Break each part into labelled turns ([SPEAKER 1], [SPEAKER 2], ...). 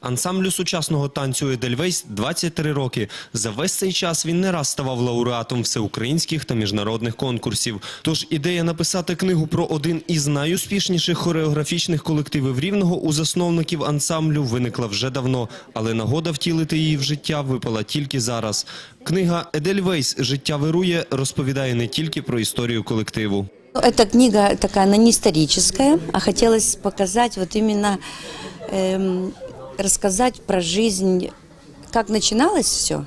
[SPEAKER 1] Ансамблю сучасного танцю Едельвейс 23 роки. За весь цей час він не раз ставав лауреатом всеукраїнських та міжнародних конкурсів. Тож ідея написати книгу про один із найуспішніших хореографічних колективів Рівного у засновників ансамблю виникла вже давно, але нагода втілити її в життя випала тільки зараз. Книга Едельвейс Життя вирує розповідає не тільки про історію колективу.
[SPEAKER 2] Эта книга такая, она не историческая, а хотелось показать вот именно, рассказать про жизнь, как начиналось все,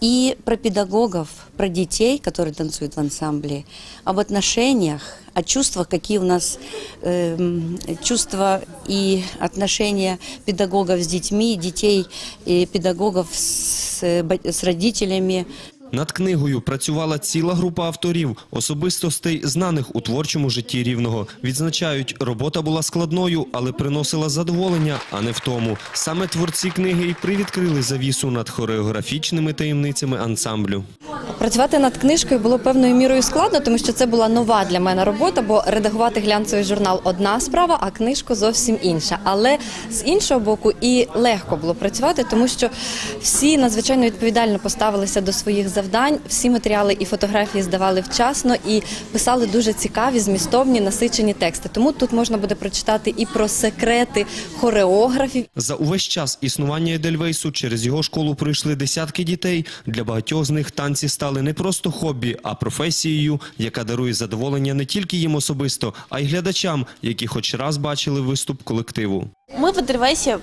[SPEAKER 2] и про педагогов, про детей, которые танцуют в ансамбле, об отношениях, о чувствах, какие у нас эм, чувства и отношения педагогов с детьми, детей и педагогов с, э, ба- с родителями.
[SPEAKER 1] Над книгою працювала ціла група авторів, особистостей, знаних у творчому житті рівного. Відзначають, робота була складною, але приносила задоволення, а не в тому. Саме творці книги і привідкрили завісу над хореографічними таємницями ансамблю.
[SPEAKER 3] Працювати над книжкою було певною мірою складно, тому що це була нова для мене робота, бо редагувати глянцевий журнал одна справа, а книжку зовсім інша. Але з іншого боку, і легко було працювати, тому що всі надзвичайно відповідально поставилися до своїх завдань. Всі матеріали і фотографії здавали вчасно і писали дуже цікаві, змістовні, насичені тексти. Тому тут можна буде прочитати і про секрети хореографів,
[SPEAKER 1] За увесь час існування Едельвейсу через його школу пройшли десятки дітей. Для багатьох з них танці стали не просто хобі, а професією, яка дарує задоволення не тільки їм особисто, а й глядачам, які хоч раз бачили виступ колективу.
[SPEAKER 4] Ми в Едельвейсі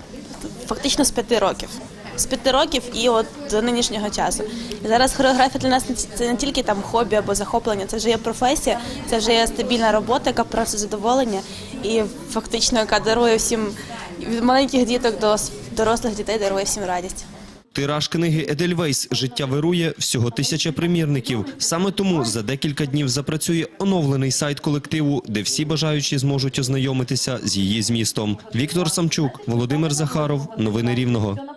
[SPEAKER 4] фактично з п'яти років. З п'яти років і от до нинішнього часу. І зараз хореографія для нас це не тільки там хобі або захоплення, це вже є професія, це вже є стабільна робота, яка приносить задоволення і фактично яка дарує всім від маленьких діток до дорослих дітей дарує всім радість.
[SPEAKER 1] Тираж книги Едельвейс Життя вирує всього тисяча примірників. Саме тому за декілька днів запрацює оновлений сайт колективу, де всі бажаючі зможуть ознайомитися з її змістом. Віктор Самчук, Володимир Захаров. Новини Рівного.